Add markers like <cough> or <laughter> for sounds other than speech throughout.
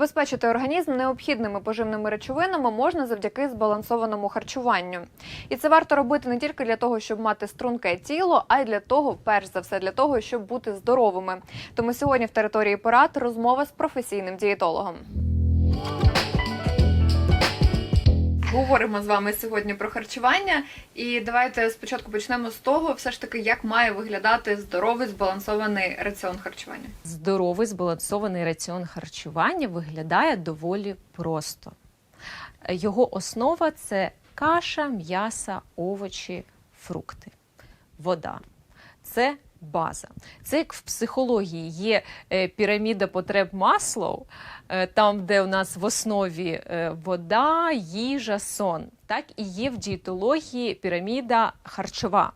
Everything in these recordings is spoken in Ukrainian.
Забезпечити організм необхідними поживними речовинами можна завдяки збалансованому харчуванню. І це варто робити не тільки для того, щоб мати струнке тіло, а й для того, перш за все, для того, щоб бути здоровими. Тому сьогодні в території порад розмова з професійним дієтологом. Говоримо з вами сьогодні про харчування, і давайте спочатку почнемо з того, все ж таки, як має виглядати здоровий збалансований раціон харчування. Здоровий збалансований раціон харчування виглядає доволі просто. Його основа це каша, м'ясо, овочі, фрукти, вода. Це база. Це як в психології є е, піраміда потреб Маслоу, е, там, де у нас в основі е, вода, їжа, сон. Так і є в дієтології піраміда харчова,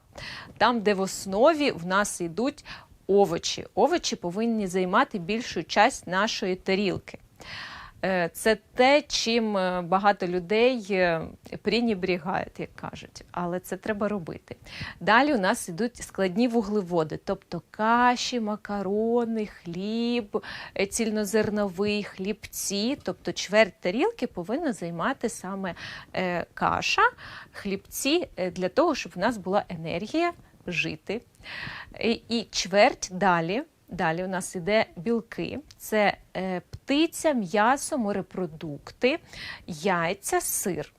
там, де в основі в нас йдуть овочі. Овочі повинні займати більшу часть нашої тарілки. Е, Це те, чим е, багато людей е, пренебрігають, як кажуть, але це треба робити. Далі у нас йдуть складні вуглеводи, тобто каші, макарони, хліб, цільнозерновий, хлібці, тобто чверть тарілки повинна займати саме каша, хлібці для того, щоб в нас була енергія жити. І, чверть далі. Далі у нас іде білки: це птиця, м'ясо, морепродукти, яйця, сир.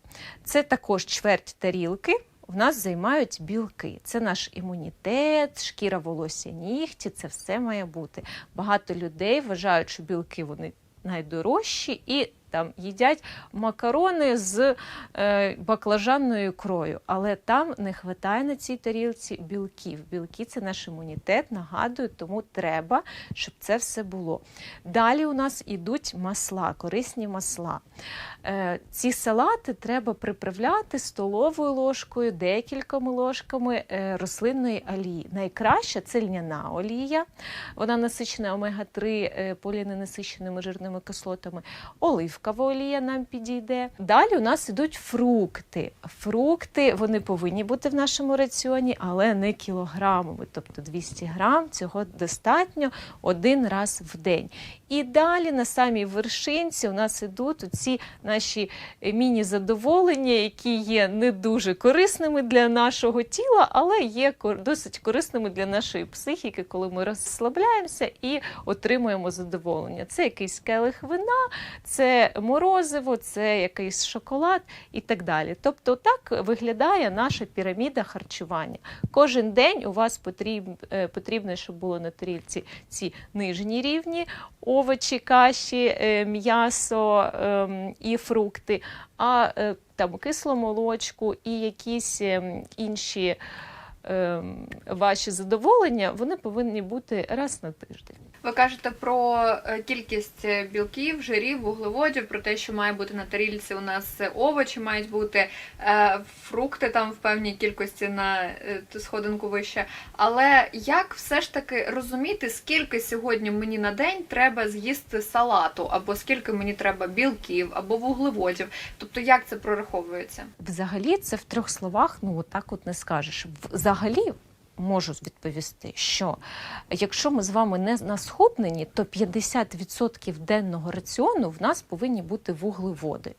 Це також чверть тарілки. В нас займають білки. Це наш імунітет, шкіра волосся, нігті. Це все має бути. Багато людей вважають, що білки вони найдорожчі і там їдять макарони з е, баклажанною ікрою, але там не вистачає на цій тарілці білків. Білки це наш імунітет, нагадую, тому треба, щоб це все було. Далі у нас ідуть масла, корисні масла. Е, ці салати треба приправляти столовою ложкою, декількома ложками е, рослинної олії. Найкраща це льняна олія, вона насичена омега-3 е, поліненасиченими жирними кислотами. Оливкова олія нам підійде. Далі у нас ідуть фрукти. Фрукти вони повинні бути в нашому раціоні, але не кілограмами. Тобто 200 грам цього достатньо один раз в день. І далі на самій вершинці у нас ідуть ці наші е, міні-задоволення, які є не дуже корисними для нашого тіла, але є досить корисними для нашої психіки, коли ми розслабляємося і отримуємо задоволення. Це якийсь келих вина, це морозиво, це якийсь шоколад і так далі. Тобто, так виглядає наша піраміда харчування. Кожен день у вас потрібно, потрібно щоб було на тарілці ці нижні рівні овочі, каші, е, м'ясо ем, і фрукти, а е, там кисломолочку і якісь ем, інші ем, ваші задоволення, вони повинні бути раз на тиждень. Ви кажете про е, кількість е, білків, жирів, вуглеводів, про те, що має бути на тарілці у нас е, овочі, мають бути фрукти там в певній кількості на сходинку вище. Але як все ж таки розуміти, скільки сьогодні мені на день треба з'їсти салату, або скільки мені треба білків, або вуглеводів? Тобто, як це прораховується? Взагалі, це в трьох словах, ну отак от не скажеш. Взагалі. Можу відповісти, що якщо ми з вами не на схудненні, то 50% денного раціону в нас повинні бути вуглеводи.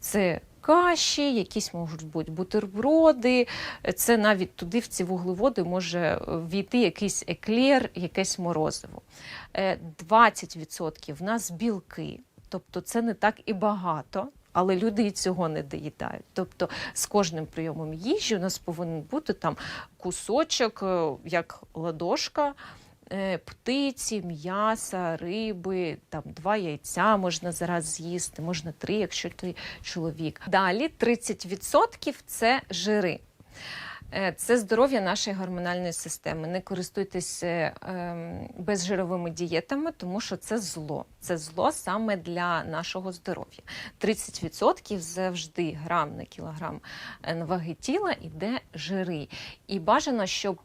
Це каші, якісь можуть бути бутерброди, це навіть туди в ці вуглеводи може війти якийсь еклер, якесь морозиво. Е, 20% в нас білки, тобто це не так і багато. Але люди і цього не доїдають. Тобто з кожним прийомом їжі у нас повинен бути там кусочок, е, як ладошка, е, птиці, м'яса, риби, там два яйця можна зараз з'їсти, можна три, якщо ти чоловік. Далі 30% це жири. Е, Це здоров'я нашої гормональної системи. Не користуйтесь е, ем, безжировими дієтами, тому що це зло. Це зло саме для нашого здоров'я. 30% завжди грам на кілограм е, ваги тіла іде жири. І бажано, щоб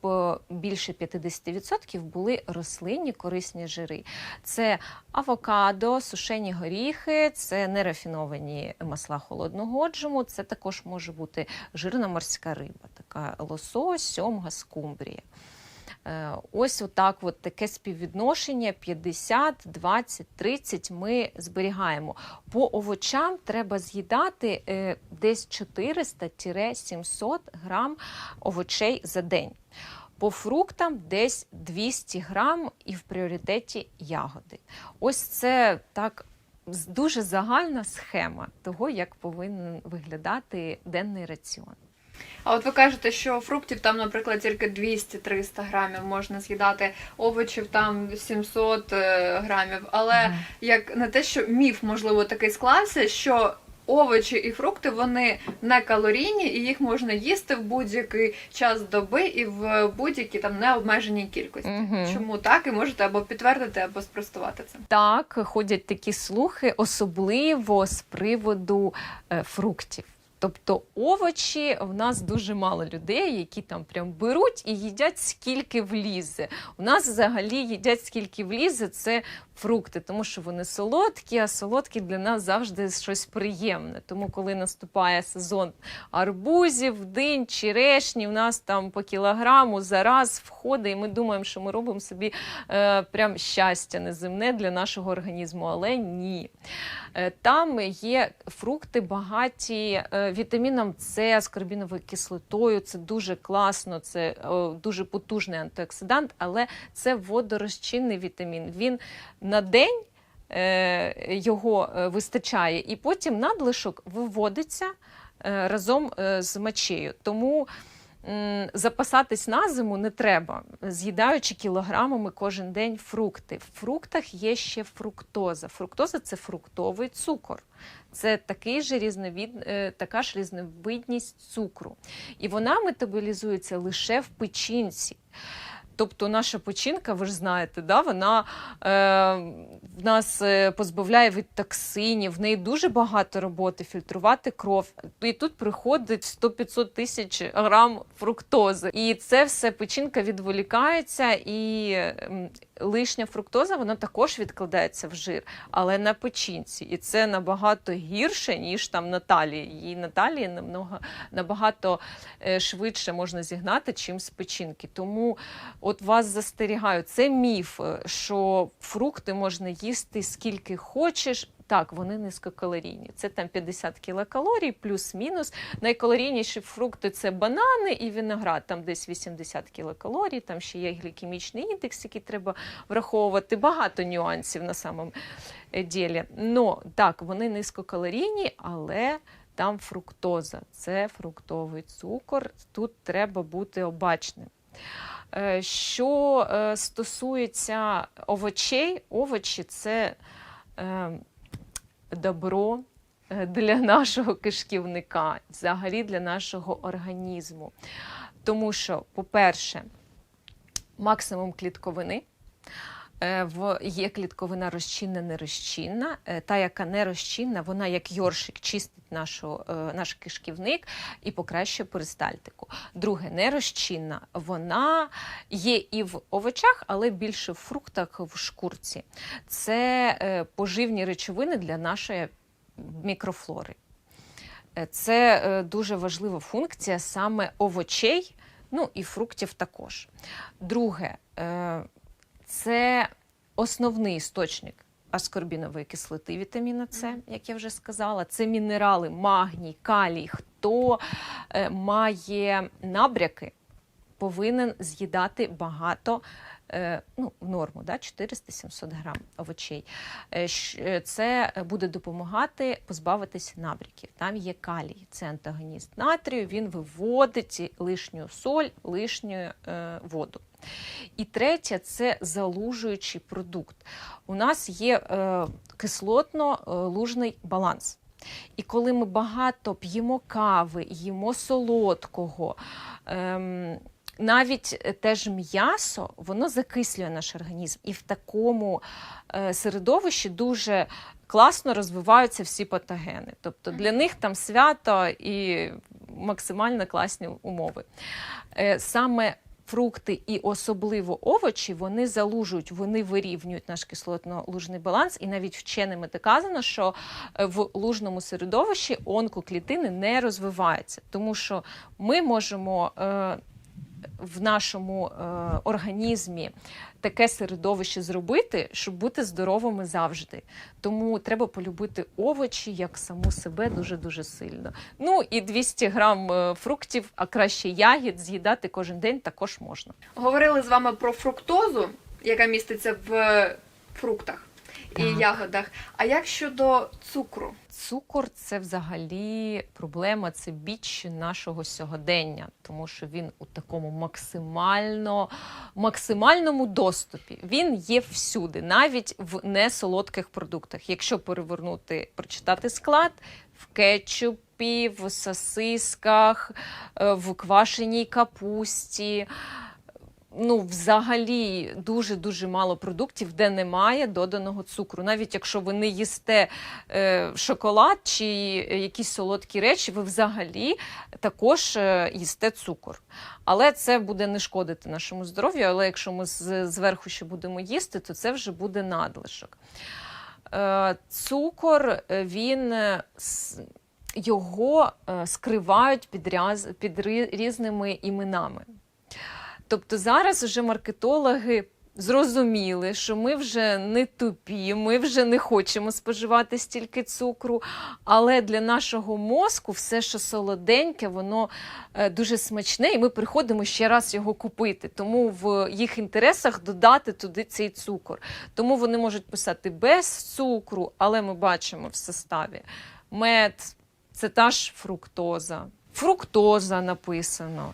більше 50% були рослинні корисні жири. Це авокадо, сушені горіхи, це нерафіновані масла холодного отжиму, це також може бути жирна морська риба, така лосось, сьомга, скумбрія. Е, Ось отак, от таке співвідношення 50, 20, 30 ми зберігаємо. По овочам треба з'їдати е, десь 400-700 грам овочей за день. По фруктам десь 200 грам і в пріоритеті ягоди. Ось це так дуже загальна схема того, як повинен виглядати денний раціон. А от ви кажете, що фруктів там, наприклад, тільки 200-300 грамів можна з'їдати, овочів там 700 е, грамів. Але як не те, що міф, можливо, такий склався, що овочі і фрукти вони не калорійні, і їх можна їсти в будь-який час доби і в будь-якій там необмеженій кількості. Мгм. Чому так? І можете або підтвердити, або спростувати це. Так, ходять такі слухи, особливо з приводу е, фруктів. Тобто овочі в нас дуже мало людей, які там прям беруть і їдять скільки влізе. У нас взагалі їдять скільки влізе, це фрукти, тому що вони солодкі, а солодкі для нас завжди щось приємне. Тому, коли наступає сезон арбузів, динь, черешні, в нас там по кілограму зараз входить, і ми думаємо, що ми робимо собі е, прям щастя неземне для нашого організму, але ні. Е, Там є фрукти багаті е, вітаміном С, скорбіновою кислотою. Це дуже класно, це дуже потужний антиоксидант, але це водорозчинний вітамін. Він на день е, його е, вистачає, і потім надлишок виводиться е, разом з мочею. Тому запасатись на зиму не треба, з'їдаючи кілограмами кожен день фрукти. В фруктах є ще фруктоза. Фруктоза це фруктовий цукор. Це такий же різновид, е, така ж різновидність цукру. І вона метаболізується лише в печінці. Тобто наша печінка, ви ж знаєте, да, вона е, нас е, позбавляє від токсинів, в неї дуже багато роботи фільтрувати кров. І тут приходить 100-500 тисяч грам фруктози. І це все печінка відволікається, і лишня фруктоза вона також відкладається в жир, але на печінці. І це набагато гірше, ніж там на талії. Її на талії намного, набагато е, швидше можна зігнати, чим з печінки. Тому от вас застерігаю, це міф, е, що фрукти можна їсти скільки хочеш. Так, вони низькокалорійні. Це там 50 кілокалорій, плюс-мінус. Найкалорійніші фрукти це банани і виноград, там десь 80 кілокалорій, там ще є глікемічний індекс, який треба враховувати. Багато нюансів на самому е, ділі. Ну, так, вони низькокалорійні, але там фруктоза. Це фруктовий цукор. Тут треба бути обачним. Е, Що е, стосується овочей, овочі це е, добро е, для <laughs> нашого кишківника, взагалі для нашого організму. Тому що, по-перше, максимум клітковини. Е, В є клітковина розчинна, нерозчинна. Е, Та, яка не розчинна, вона як йоршик чистить нашу, е, наш кишківник і покращує перистальтику. Друге, нерозчинна, вона є і в овочах, але більше в фруктах, в шкурці. Це поживні речовини для нашої мікрофлори. Це дуже важлива функція саме овочей, ну і фруктів також. Друге, це основний істочник аскорбінової кислоти вітаміна С, як я вже сказала. Це мінерали, магній, калій. Хто е, має набряки, повинен з'їдати багато. Е, Ну, в норму, да, 400-700 грам овочей. Е, е, Це буде допомагати позбавитись набряків. Там є калій, це антагоніст натрію, він виводить лишню соль, лишню воду. І третє це залужуючий продукт. У нас є кислотно-лужний баланс. І коли ми багато п'ємо кави, їмо солодкого, ем, навіть е, те ж м'ясо, воно закислює наш організм. І в такому е, середовищі дуже класно розвиваються всі патогени. Тобто для них там свято і максимально класні умови. Е, саме фрукти і особливо овочі, вони залужують, вони вирівнюють наш кислотно-лужний баланс. І навіть вченими доказано, що в лужному середовищі онкоклітини не розвиваються, тому що ми можемо. Е, в нашому е, організмі таке середовище зробити, щоб бути здоровими завжди. Тому треба полюбити овочі як саму себе дуже дуже сильно. Ну і 200 грам е, фруктів, а краще ягід з'їдати кожен день також можна. Говорили з вами про фруктозу, яка міститься в фруктах і Так. ягодах. А як щодо цукру? Цукор це взагалі проблема, це біч нашого сьогодення, тому що він у такому максимально максимальному доступі. Він є всюди, навіть в несолодких продуктах. Якщо перевернути, прочитати склад в кетчупі, в сосисках, е, в квашеній капусті. Ну, взагалі, дуже дуже мало продуктів, де немає доданого цукру. Навіть якщо ви не їсте е, шоколад чи якісь солодкі речі, ви взагалі також е, їсте цукор. Але це буде не шкодити нашому здоров'ю. Але якщо ми з- зверху ще будемо їсти, то це вже буде надлишок. Е, цукор е, він е, його е, скривають під, ряз, під різними іменами. Тобто зараз вже маркетологи зрозуміли, що ми вже не тупі, ми вже не хочемо споживати стільки цукру. Але для нашого мозку все, що солоденьке, воно е, дуже смачне, і ми приходимо ще раз його купити. Тому в їх інтересах додати туди цей цукор. Тому вони можуть писати без цукру, але ми бачимо в составі мед, це та ж фруктоза. Фруктоза написано.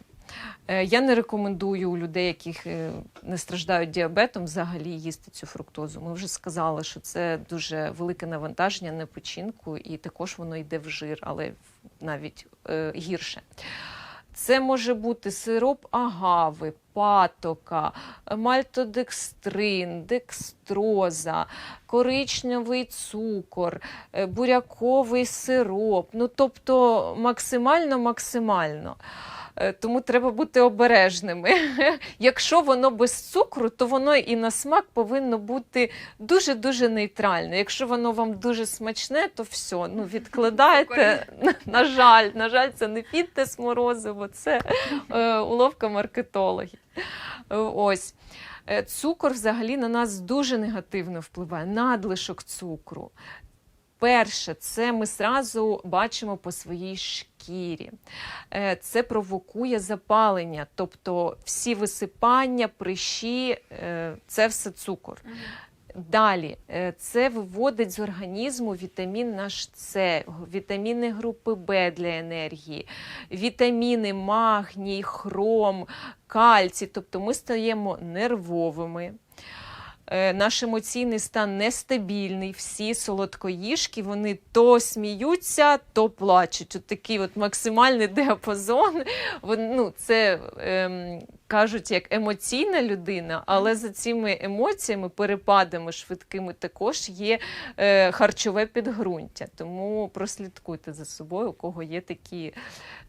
Е, Я не рекомендую у людей, яких е, не страждають діабетом, взагалі їсти цю фруктозу. Ми вже сказали, що це дуже велике навантаження на печінку, і також воно йде в жир, але навіть е, гірше. Це може бути сироп агави, патока, мальтодекстрин, декстроза, коричневий цукор, буряковий сироп. Ну, тобто максимально максимально. Е, Тому треба бути обережними. <laughs> Якщо воно без цукру, то воно і на смак повинно бути дуже-дуже нейтральне. Якщо воно вам дуже смачне, то все, ну <laughs> відкладайте. <laughs> На жаль, на жаль, це не фітнес морозиво, це е, уловка маркетологів. Е, Ось. Цукор взагалі на нас дуже негативно впливає, надлишок цукру. Перше, це ми зразу бачимо по своїй шкірі. Е, Це провокує запалення, тобто всі висипання, прищі е, це все цукор. Далі, е, це виводить з організму вітамін наш С, вітаміни групи Б для енергії, вітаміни магній, хром, кальцій. Тобто ми стаємо нервовими. Е, Наш емоційний стан нестабільний. Всі солодкоїжки вони то сміються, то плачуть. От такий от максимальний <laughs> діапазон. Ну, це ем, кажуть як емоційна людина, але за цими емоціями, перепадами швидкими, також є е, харчове підґрунтя. Тому прослідкуйте за собою, у кого є такі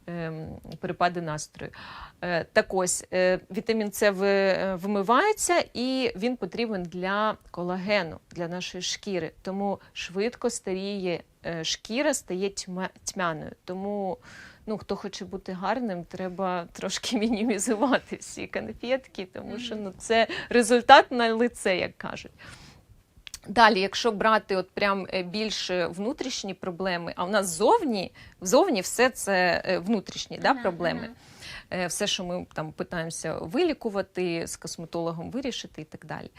ем, перепади настрою. Е, так ось, е, вітамін С ви- е, вимивається і він потрібен для колагену, для нашої шкіри. Тому швидко старіє е, шкіра, стає тьма- тьмяною. Тому ну, хто хоче бути гарним, треба трошки <laughs> мінімізувати всі конфетки, тому що ну, це результат на лице, як кажуть. Далі, якщо брати от прям е, більш е, внутрішні проблеми, а в нас зовні, зовні все це е, внутрішні да, проблеми. Е, Все, що ми там питаємося вилікувати, з косметологом вирішити і так далі.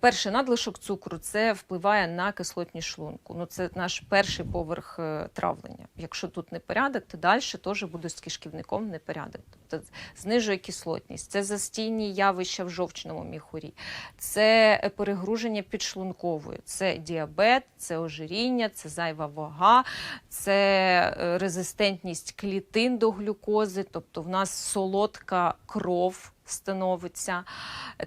Перше, Перший надлишок цукру це впливає на кислотність шлунку. Ну, це наш перший поверх е, травлення. Якщо тут непорядок, то далі теж буде з кишківником непорядок. Тобто знижує кислотність, це застійні явища в жовчному міхурі, це е, перегруження підшлункової, це діабет, це ожиріння, це зайва вага, це е, резистентність клітин до глюкози, тобто в нас солодка кров становиться,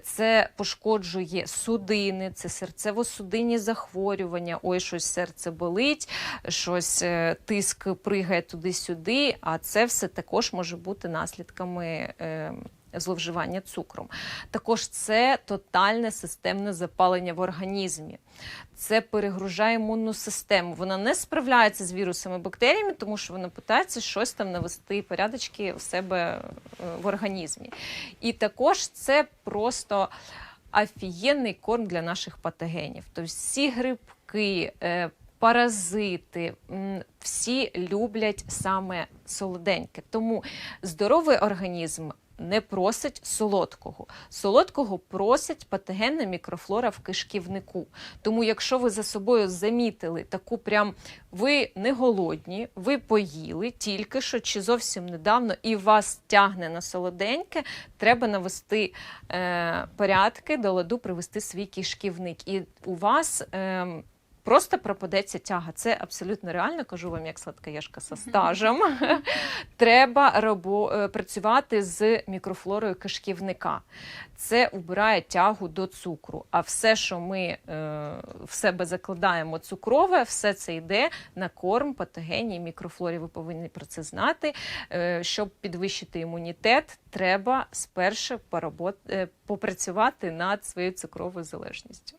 це пошкоджує судини, це серцево-судинні захворювання. Ой, щось серце болить, щось е, тиск пригає туди-сюди. А це все також може бути наслідками е, зловживання цукром. Також це тотальне системне запалення в організмі. Це перегружає імунну систему. Вона не справляється з вірусами, бактеріями, тому що вона питається щось там навести порядочки у себе е, в організмі. І також це просто офігенний корм для наших патогенів. Тобто всі грибки, е, паразити, всі люблять саме солоденьке. Тому здоровий організм. Не просить солодкого. Солодкого просить патогенна мікрофлора в кишківнику. Тому, якщо ви за собою замітили таку прям ви не голодні, ви поїли тільки що чи зовсім недавно, і вас тягне на солоденьке, треба навести е, порядки, до ладу привести свій кишківник. І у вас. Е, Просто пропадеться тяга. Це абсолютно реально, кажу вам, як сладкоєшка со стажем. <laughs> Треба робо, е, працювати з мікрофлорою кишківника. Це убирає тягу до цукру. А все, що ми е, в себе закладаємо цукрове, все це йде на корм патогенній мікрофлорі. Ви повинні про це знати. Е, щоб підвищити імунітет, треба спершу поработ... е, попрацювати над своєю цукровою залежністю.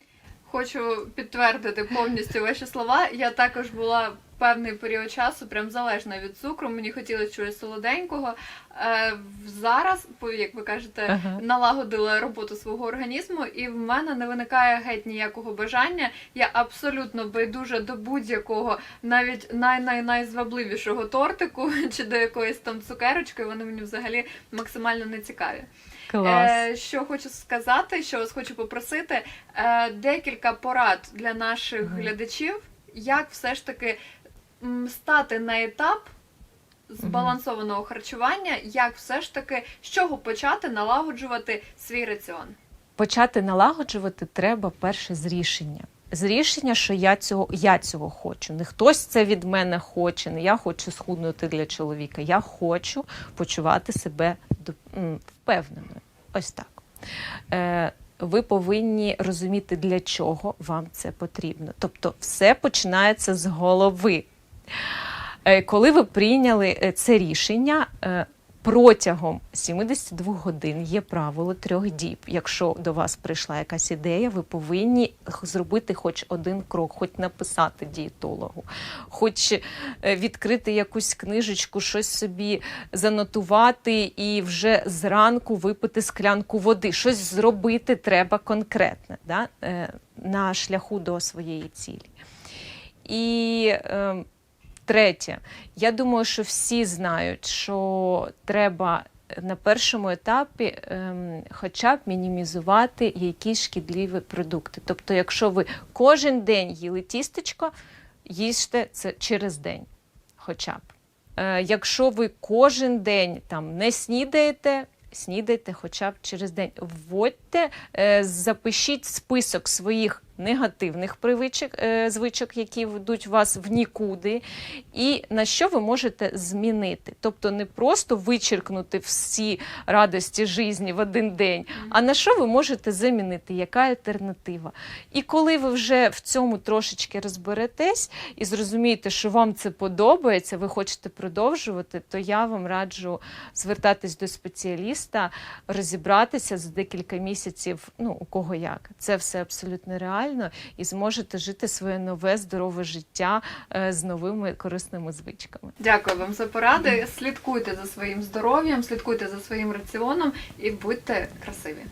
Хочу підтвердити повністю ваші слова. Я також була певний період часу прям залежна від цукру. Мені хотілося чогось солоденького. Е, зараз, як ви кажете, Ага. налагодила роботу свого організму, і в мене не виникає геть ніякого бажання. Я абсолютно байдужа до будь-якого, навіть най-най-найзвабливішого тортику <laughs> чи до якоїсь там цукерочки. Вони мені взагалі максимально не цікаві. Е, що хочу сказати, що вас хочу попросити, е, декілька порад для наших Мгм. глядачів, як все ж таки стати на етап збалансованого харчування, як все ж таки з чого почати налагоджувати свій раціон. почати налагоджувати треба перше з рішення. З рішення, що я цього, я цього хочу. Не хтось це від мене хоче, не я хочу схуднути для чоловіка. Я хочу почувати себе впевненою. Ось так. Е, ви повинні розуміти, для чого вам це потрібно. Тобто, все починається з голови. Е, Коли ви прийняли е, це рішення, е, протягом 72 годин є правило трьох діб. Якщо до вас прийшла якась ідея, ви повинні зробити хоч один крок, хоч написати дієтологу, хоч відкрити якусь книжечку, щось собі занотувати і вже зранку випити склянку води. Щось зробити треба конкретне да? на шляху до своєї цілі. І е, третє, я думаю, що всі знають, що треба на першому етапі ем, хоча б мінімізувати якісь шкідливі продукти. Тобто, якщо ви кожен день їли тістечко, їжте це через день, хоча б. Е, якщо ви кожен день там не снідаєте, снідайте хоча б через день. Вводьте, е, запишіть список своїх негативних привичок, е, звичок, які ведуть вас в нікуди, і на що ви можете змінити. Тобто не просто вичеркнути всі радості житті в один день, а на що ви можете замінити, яка альтернатива. І коли ви вже в цьому трошечки розберетесь і зрозумієте, що вам це подобається, ви хочете продовжувати, то я вам раджу звертатись до спеціаліста, розібратися за декілька місяців, ну у кого як. Це все абсолютно реально, і зможете жити своє нове здорове життя е, з новими корисними звичками. Дякую вам за поради. Слідкуйте за своїм здоров'ям, слідкуйте за своїм раціоном і будьте красиві.